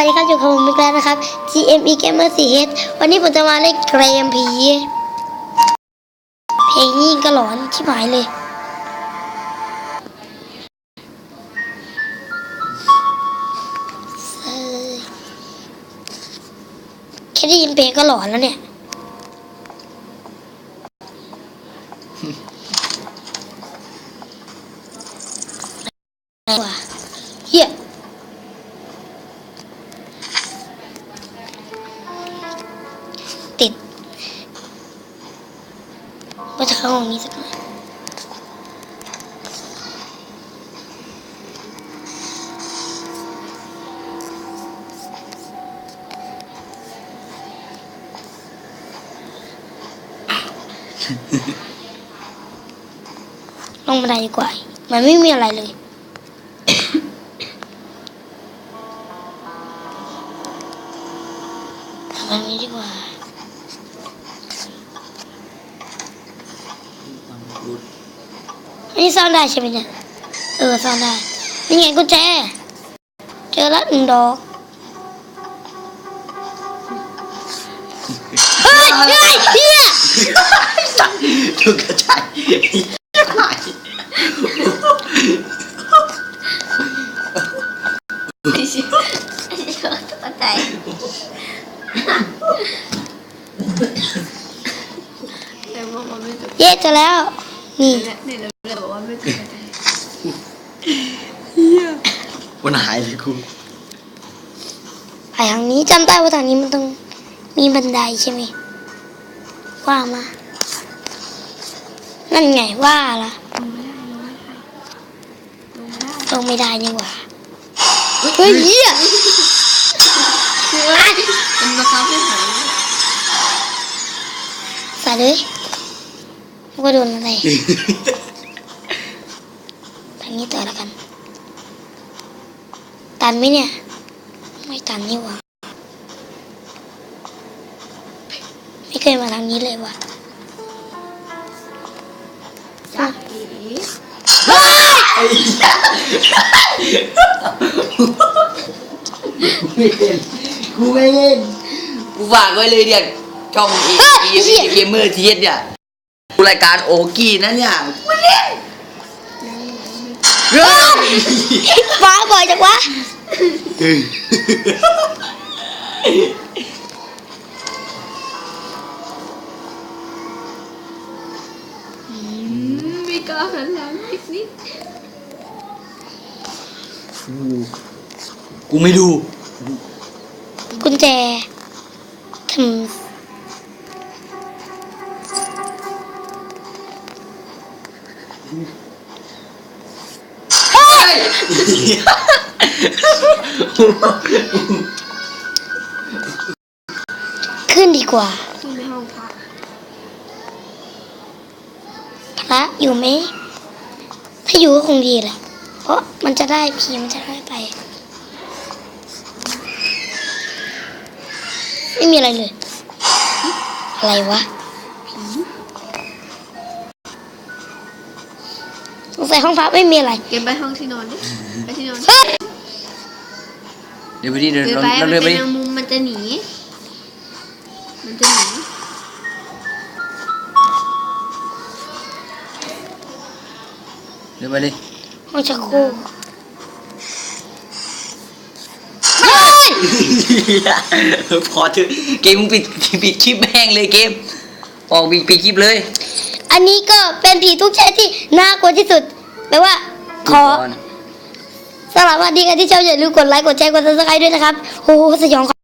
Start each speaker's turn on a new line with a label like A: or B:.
A: วัสดีครับอยู่กับผมมิกแล้วนะครับ GME Gamer 4H วันนี้ผมจะมาเล่นเกมผีเพลงนี้ก็หลอนชิบหายเลย แค่ได้ยินเพลงก็หลอนแล้วเนี่ยอะไรว เข้าห้องนี้สักหน่อยลงบันไดดีกว่า มันไม่มีอะไรเลย ทำแบบนี้ดีกว่า อันนี้ซ่อนได้ใช่ไหมเนี่ย เออซ่อนได้ นี่ไงกุญแจ เจอแล้วหนึ่งดอก เฮ้ยเฮ้ยเฮีย
B: ถูกกระจายหาย
C: ไม่ใจแต่บอกว่าไม่ตก
A: เย้เจอแล้ว นี่
C: ใจเนี่ยเราเลยบอกว่าไม่ตกใจ
B: มันหายเลยกู
A: ไปทางนี้จำได้ว่าทางนี้มันต้องมีบันไดใช่ไหมว่ามา นั่นไงว่าละ
C: ลงไม่ได้ลงไม่ได้ลงไม่ได้
A: ลงไม่ได้นี่หว่าเฮ้ยเหี้ย
C: คือว่ามันบังคับให้หาย
A: สาเลย ว่าโดนอะไรทางนี้ต่อแล้วกัน ตันไหมเนี่ย ไม่ตันนี่หว่าไม่เคยมาทางนี้เลยว่ะ
C: จ้าเอ๋
B: ไม่เล่นกูไม่เล่นกูฝากไว้เลยเนี่ยช่องอี
A: เอ้ย
B: อี
A: เหี้ย
B: เกมเมอร์ทีเอสเนี่ยกู รายการโอกี้นะเนี่ยกูไม่เล่นเฮ้ย
A: ฟ้าบ่อยจังวะ
C: ไม่กล้าหันหลังนิดนิด
B: กูไม่ดู
A: กุญแจ ขึ้นดีกว่า
C: ที่ในห้องพัก
A: พระอยู่ไหม ถ้าอยู่ก็คงดีแหละ เพราะมันจะได้ผีมันจะได้ไป ไม่มีอะไรเลย อะไรวะ สงสัยห้องพักไม่มีอะไร
C: เก็บไปห้องที่นอนดิไปที่นอน
A: เฮ้ย
B: เดี๋ยวไปดิเดิน
C: เดิน
B: เรา
C: ไป
B: เรา
C: มัน
B: เดินไป
C: เป็น
B: ดิ
C: แมงมุมมันจะหนี มันจะหนี
B: เดินไปดิ
A: ห้องชักโครกเฮ้ย
B: พอเถอะเกมมึงปิดปิดคลิปแม่งเลยเกม ออกปิดปิดคลิปเลย
A: อันนี้ก็เป็นผีทุกชนิดที่น่ากลัวที่สุดแปลว่า ขอ
B: ก่น
A: สำหรับวันนี้กันที่ชอบอย่าลืมกดไลค์กดแชร์กดซับสไครต์ด้วยนะครับโอ้โหสยองขวัญ